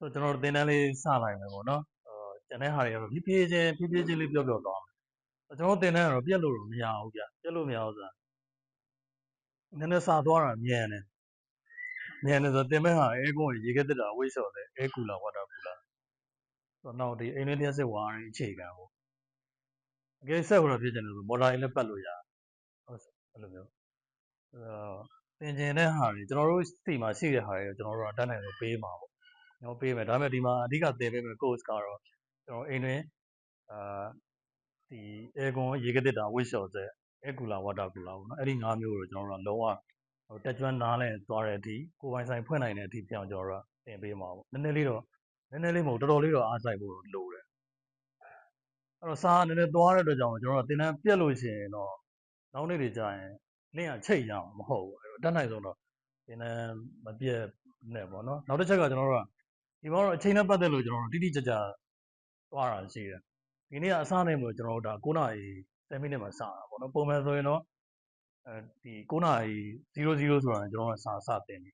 ဆိုတော့ကျွန်တော်တို့သင်တန်းလေးစလိုက်မယ်ပေါ့နော်အော်ကျန်တဲ့ဟာတွေကတော့ဖြည်းဖြည်းချင်းဖြည်းဖြည်းချင်းလေးပြောပြောသွားမယ်ကျွန်တော်တို့သင်တန်းကတော့ပြက်လို့တော့မရဘူးဗျပြက်လို့မရဘူးဆိုတာနည်းနည်းစာသွားတာမြန်တယ်မြန်တယ်ဆိုတော့သင်မဲ့ဟာအဲကုန်းရေခဲတက်တာဝိတ်လျှော်တယ်အဲကူလာဝါတာကူလာဆိုတော့နောက်ဒီအိမ်လေးတစ်စစ်ဝါးရအခြေခံပေါ့အကယ်ဆက်တော့ဖြစ်ချင်တယ်ဆိုမော်တာလေးလည်းပတ်လို့ရတယ်ဟုတ်အဲ့လိုမျိုးအဲတော့သင်ကျင်တဲ့ဟာတွေကျွန်တော်တို့စီမှာရှိတဲ့ဟာတွေကျွန်တော်တို့ကတန်းနိုင်လို့ပေးမှာပေါ့ကျွ န်တော်ပေးမယ်ဒါပေမဲ့ဒီမှာအဓိကသင်ပေးမယ် course ကတော့ကျွန်တော်အိမ်တွင်အာဒီ aircon ရေကတစ်တာဝစ်လျှော်စေ air cooler water cooler ပေါ့နော်အဲ့ဒီ၅မျိုးကိုကျွန်တော်တို့ကလုံးဝဟိုတက်ကျွမ်းနားလဲသွားတဲ့အထိကိုယ်ပိုင်ဆိုင်ဖွင့်နိုင်တဲ့အထိပြောင်းကျွန်တော်တို့ကသင်ပေးမှာပေါ့နည်းနည်းလေးတော့နည်းနည်းလေးမဟုတ်တော်တော်လေးတော့အားစိုက်ဖို့လိုတယ်အဲ့တော့စာနည်းနည်းသွားတဲ့အတွက်ကြောင့်ကျွန်တော်တို့ကသင်တန်းပြက်လို့ရှိရင်တော့နောက်နေ့တွေကြာရင်လင့်ရချိတ်ရအောင်မဟုတ်ဘူးအဲ့တော့တတ်နိုင်ဆုံးတော့သင်တန်းမပြက်နဲ့ပေါ့နော်နောက်တစ်ချက်ကကျွန်တော်တို့က ဒီဘောတော့အချိန်နဲ့ပတ်သက်လို့ကျွန်တော်တို့တိတိကျကျသွားတာရှိတယ်ဒီနေ့ကအစားနေမလို့ကျွန်တော်တို့ဒါ9နာရီ10မိနစ်မှာစတာပေါ့နော်ပုံမှန်ဆိုရင်တော့အဲဒီ9နာရီ00ဆိုတာကျွန်တော်ကစာစတင်ပြီ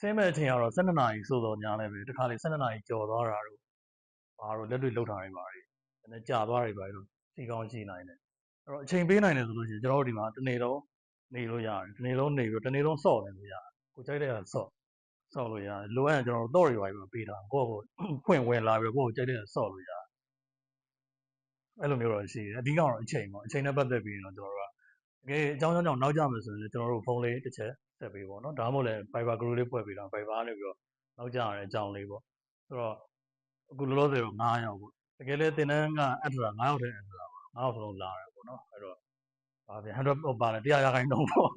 ဆင်းမဲ့အချိန်ကတော့12နာရီဆိုတော့ညာလည်းပဲတခါလေ12နာရီကျော်သွားတာတို့ဘာလို့လက်တွေ့လောက်ထားနေပါလဲနည်းနည်းကြာသွားတွေပါလို့စီကောင်းရှိနိုင်တယ်အဲ့တော့အချိန်ပေးနိုင်တယ်ဆိုလို့ရှိရင်ကျွန်တော်တို့ဒီမှာတစ်နေ့လုံးနေလို့ရတယ်တစ်နေ့လုံးနေပြီးတစ်နေ့လုံးစော့နေလို့ရတယ်ကိုကြိုက်တဲ့ဟာ စော့စော့လို့ရတယ်လိုအပ်ရင်ကျွန်တော်တို့တော့တွေပါပြီးပေးတာကိုယ့်ကိုဖွင့်ဝင်လာပြီးကိုယ့်ကိုကြိုက်တဲ့ဟာစော့လို့ရတယ်အဲ့လိုမျိုးတော့ရှိတယ်အဓိကတော့အချိန်ပေါ့အချိန်နဲ့ပတ်သက်ပြီးတော့ကျွန်တော်တို့ကတကယ်အကြောင်းကြောင့်နောက်ကြမယ်ဆိုရင်ကျွန်တော်တို့ဖုန်းလေးတစ်ချက်ဆက်ပေးပေါ့နော်ဒါမှမဟုတ်လည်း Viber group လေးဖွဲ့ပေးတာ Viber နေပြီးတော့နောက်ကြရတဲ့အကြောင်းလေးပေါ့ဆိုတော့အခုလောလောဆယ်တော့9ယောက်ပေါ့တကယ်လည်းတင်တန်းကအထတာ9ယောက်တည်းအထတာပါ9ယောက်စလုံးလာတယ်ပေါ့နော်အဲ့တော့ဘာပြန်100ဟိုပါလဲ100ရာခိုင်နှုန်းပေါ့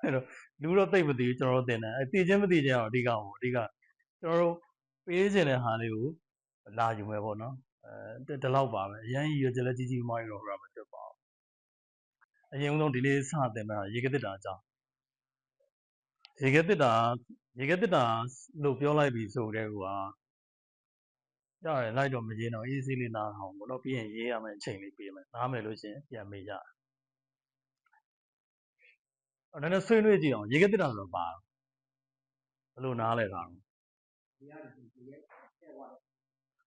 အဲ့တော့လူတော့သိမသိဘူးကျွန်တော်တို့တင်တယ်အဲ့သိချင်းမသိချင်းတော့အဓိကပေါ့အဓိကကျွန်တော်တို့ပေးခြင်းတဲ့ဟာလေးကိုလာယူမယ်ပေါ့နော်အဲဒီလောက်ပါပဲအရင်ကြီးရကြလဲကြီးကြီးမိုင်းတော့ဟိုမှာမဖြစ်ပါဘူးအရင်ဆုံးဒီလေးစတင်မှာရေကတစ်တာအကြောင်းရေကတစ်တာရေကတစ်တာလို့ပြောလိုက်ပြီဆိုတဲ့ကွာရတယ်လိုက်တော့မရေးတော့အေးဆေးလေးနားအောင်ဘောတော့ပြီးရင်ရေးရမယ်အချိန်လေးပေးမယ်နားမယ်လို့ရှင်ပြန်မေးကြအဲ့ဒါ နဲ့ဆွေးနွေးကြည့်အောင်ရေကတစ်တာဆိုတော့ပါဘယ်လိုနားလဲတာ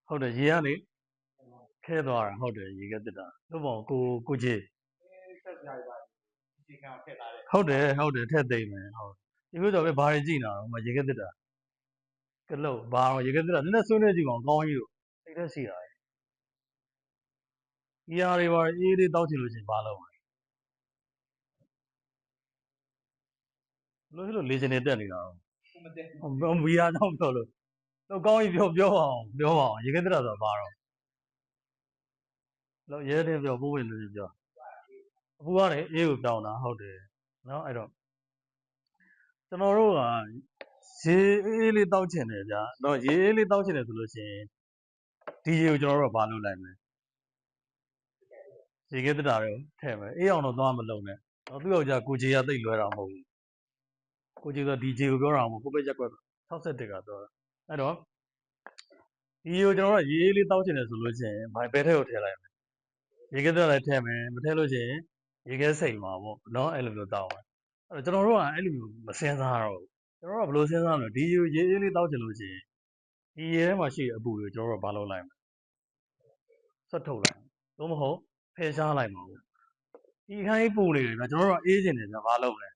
ဟုတ်တယ်ရေကနေခဲသွားတာဟုတ်တယ်ရေကတစ်တာတို့ပေါ့ကိုကိုကြီးဟုတ်တယ်ဟုတ်တယ်ထက်သိမ့်မယ်ဟုတ်ဒီလိုတော့ပဲဘာတွေကြည့်နေတာတော့မရေကတစ်တာကလုတ်ဘာတော့ရေကတစ်တာနည်းနည်းဆွေးနွေးကြည့်အောင်ကောင်းကြီးတို့စိတ်သက်ရှိတာလေဒီဟာတွေပါအေးလေးတောက်ချင်လို့ရှိရင်ဘာလုပ်လဲ လို့လို့လေချင်နေတက်နေတာတော့မီယာတော့ပြောလို့တော့ကောင်းကြီးပြောပြောအောင်ပြောအောင်ရေကတစ်တာဆိုတော့ဘာတော့လို့ရဲတဲ့ပြောပိုးဝင်လို့ပြောအခုကလည်းအေးကိုတောင်းတာဟုတ်တယ်နော်အဲ့တော့ကျွန်တော်တို့ကရေအေးလေးတောက်ချင်တယ်ဗျာတော့ရေအေးလေးတောက်ချင်တယ်ဆိုလို့ရှိရင်ဒီရေကိုကျွန်တော်တို့ကဘာလုပ်လိုက်မလဲရေခဲတတာတွေထည့်မယ်အေးအောင်တော့သွားမလုံးနဲ့တော့သူ့ယောက်ျားကိုကြီးကတိတ်လွဲတာမဟုတ်ဘူး ကိုကြီးဆိုဒီဂျေကိုပြောတာမဟုတ်ကိုပဲရက်ကွက်61ကတော့အဲ့တော့ဒီရေကိုကျွန်တော်တို့ကရေအေးလေးတောက်ချင်တယ်ဆိုလို့ရှိရင်ဘယ်ဘဲထဲကိုထည့်လိုက်မလဲရေခဲတတာလည်းထည့်မယ်မထည့်လို့ရှိရင်ရေခဲစိတ်မှာပေါ့နော်အဲ့လိုမျိုးတောက်မယ်အဲ့တော့ကျွန်တော်တို့ကအဲ့လိုမျိုးမစင်စားတော့ကျွန်တော်တို့ကဘယ်လိုစဉ်းစားမလဲဒီရေရေအေးလေးတောက်ချင်လို့ရှိရင်ဒီရေထဲမှာရှိတဲ့အပူတွေကိုကျွန်တော်တို့ကဘာလုပ်လိုက်မလဲဆွတ်ထုတ်လိုက်သို့မဟုတ်ဖယ်ရှားလိုက်မှာပေါ့ဒီခိုင်းပူနေတယ်ဗျာကျွန်တော်တို့ကအေးကျင်တယ်ဗျာဘာလုပ်မလဲ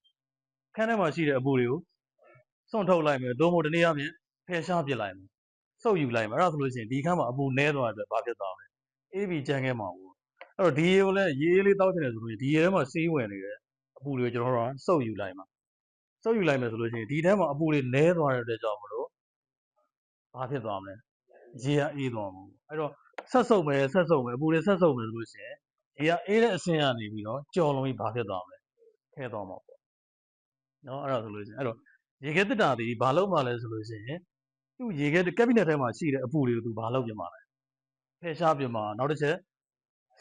ခန်းထဲမှာရှိတဲ့အပူတွေကိုစွန့်ထုတ်လိုက်မယ်သို့မဟုတ်တနည်းအားဖြင့်ဖယ်ရှားပစ်လိုက်မယ်စုပ်ယူလိုက်မယ်အဲ့ဒါဆိုလို့ရှိရင်ဒီခန်းမှာအပူနည်းသွားတဲ့အတွက်ဘာဖြစ်သွားမလဲအေးပြီးကြမ်းခဲမှာပေါ့အဲ့တော့ဒီရေကိုလည်းရေအေးလေးတောက်ချင်တယ်ဆိုလို့ဒီရေထဲမှာစီးဝင်နေတဲ့အပူတွေကိုကျွန်တော်တို့ကစုပ်ယူလိုက်မှာစုပ်ယူလိုက်မယ်ဆိုလို့ရှိရင်ဒီထဲမှာအပူတွေနည်းသွားတဲ့အတွက်ကြောင့်မလို့ဘာဖြစ်သွားမလဲရေကအေးသွားမှာပေါ့အဲ့တော့ဆက်စုပ်မယ်ဆက်စုပ်မယ်အပူတွေဆက်စုပ်မယ်ဆိုလို့ရှိရင်ရေကအေးတဲ့အဆင့်ကနေပြီးတော့ကြော်လုံးပြီးဘာဖြစ်သွားမလဲခဲသွားမှာပေါ့ နော်အဲ့ဒါဆိုလို့ရှိရင်အဲ့တော့ရေခဲတစ်တာဒီဘာလုပ်မှလဲဆိုလို့ရှိရင်သူ့ရေခဲကက်ဘိနက်ထဲမှာရှိတဲ့အပူတွေကိုသူဘာလုပ်ပြမှာလဲဖယ်ရှားပြမှာနောက်တစ်ချက်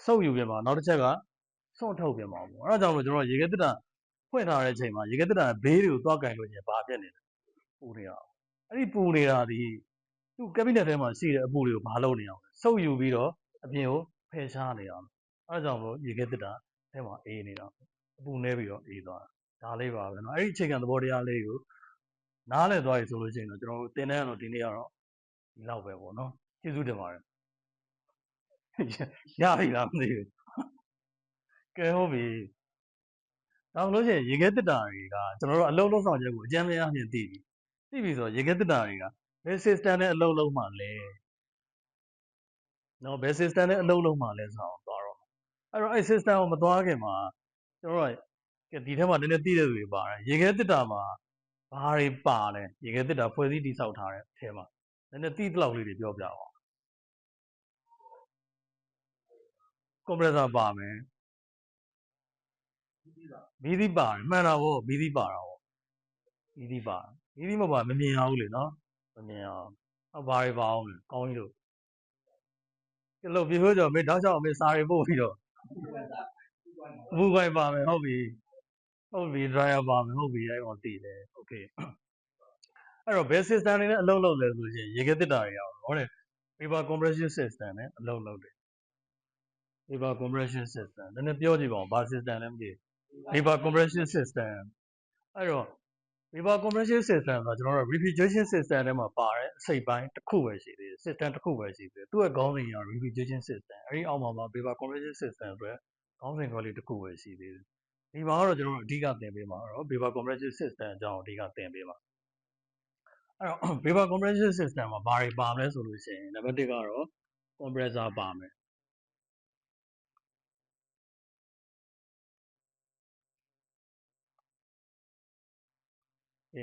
စုပ်ယူပြမှာနောက်တစ်ချက်ကစွန့်ထုတ်ပြမှာပေါ့အဲ့ဒါကြောင့်လို့ကျွန်တော်ရေခဲတစ်တာဖွင့်ထားတဲ့အချိန်မှာရေခဲတက်တာဘေးတွေကိုသွားကင်လို့ရင်ဘာဖြစ်နေလဲပူနေတာအဲ့ဒီပူနေတာဒီသူ့ကက်ဘိနက်ထဲမှာရှိတဲ့အပူတွေကိုဘာလုပ်နေအောင်ဆုပ်ယူပြီးတော့အပြင်ကိုဖယ်ရှားနေအောင်အဲ့ဒါကြောင့်လို့ရေခဲတက်တာထဲမှာအေးနေတာအပူနေပြီးတော့အေးသွားတာ ဒါလေးပါပဲเนาะအဲ့ဒီအခြေခံသဘောတရားလေးကိုနားလည်သွားပြီဆိုလို့ရှိရင်တော့ကျွန်တော်တို့သင်တန်းကတော့ဒီနေ့ကတော့ ဒီလောက်ပဲပေါ့နော်ကျေးဇူးတင်ပါတယ်ရပြီလားမသိဘူးကဲဟုတ်ပြီနောက်လို့ရှိရင်ရေခဲတစ်တာတွေကကျွန်တော်တို့အလုံးလုံးဆောင်ချက်ကိုအကြမ်းများအမြင်သိပြီသိပြီဆိုတော့ရေခဲတစ်တာတွေကဘယ် system နဲ့အလုံးလုံးမှလဲနော်ဘယ် system နဲ့အလုံးလုံးမှလဲဆိုတော့သွားတော့အဲ့တော့အဲ့ system ကိုမသွားခင်မှာကျွန်တော်တို့က ဒီထဲမှာနည်းနည်းသိတဲ့လူတွေပါတယ်ရေခဲတစ်တာမှာဘာတွေပါလဲရေခဲတစ်တာဖွဲ့စည်းတည်ဆောက်ထားတဲ့အထဲမှာနည်းနည်းသိတဲ့လောက်လေးတွေပြောပြအောင်ကွန်ပရက်ဆာပါမယ်မီးသီးပါတယ်မှန်တာဗောမီးသီးပါတာဗောမီးသီးပါမီးသီးမပါမမြင်အောင်လေနော်မမြင်အောင်အဘာတွေပါအောင်လဲကောင်းကြီးလို့ကဲလို့ပြေဖို့ကြောင့်မေတောက်ချောက်အမေစာတွေပို့ပြီးတော့အမှုကိုင်ပါမယ်ဟုတ်ပြီ ဟုတ်ပြီ dryer ပါမယ်ဟုတ်ပြီအဲ့တော့တည်တယ် okay အဲ့တော့ base system တွေနဲ့အလုပ်လုပ်လဲဆိုရင်ရေခဲတစ်တာတွေအောင်ဟောတယ် vapor compression system နဲ့အလုပ်လုပ်တယ် vapor compression system နည်းနည်းပြောကြည့်ပါဦးဘာ system လဲမသိဘူး vapor compression system အဲ့တော့ vapor compression system ဆိုတာကျွန်တော်တို့ refrigeration system ထဲမှာပါတဲ့အစိတ်ပိုင်းတစ်ခုပဲရှိသေးတယ် system တစ်ခုပဲရှိသေးတယ်သူ့ရဲ့ခေါင်းစဉ်က refrigeration system အဲ့ဒီအောက်မှာမှာ vapor compression system အတွက်ခေါင်းစဉ်ခွဲလေးတစ်ခုပဲရှိသေးတယ် ဒီမှာကတော့ကျွန်တော်တို့အဓိကသင်ပေးမှာတော့ vapor compression system အကြောင်းအဓိကသင်ပေးမှာအဲ့တော့ vapor compression system မှာဘာတွေပါမလဲဆိုလို့ရှိရင်နံပါတ်1ကတော့ compressor ပါမယ်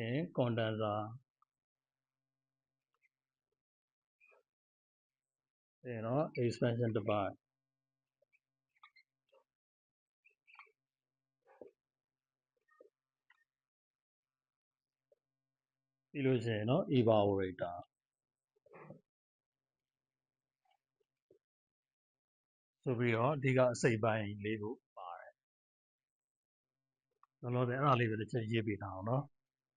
in condenser ပြီးတော့ expansion turbine ပြီးလို့ရှိရင်เนาะ evaporator ဆိုပြီးတော့အဓိကအစိတ်ပိုင်းလေးကိုပါတယ်လောလောဆယ်အဲ့ဒါလေးပဲတစ်ချက်ရေးပေးထားအောင်เนาะ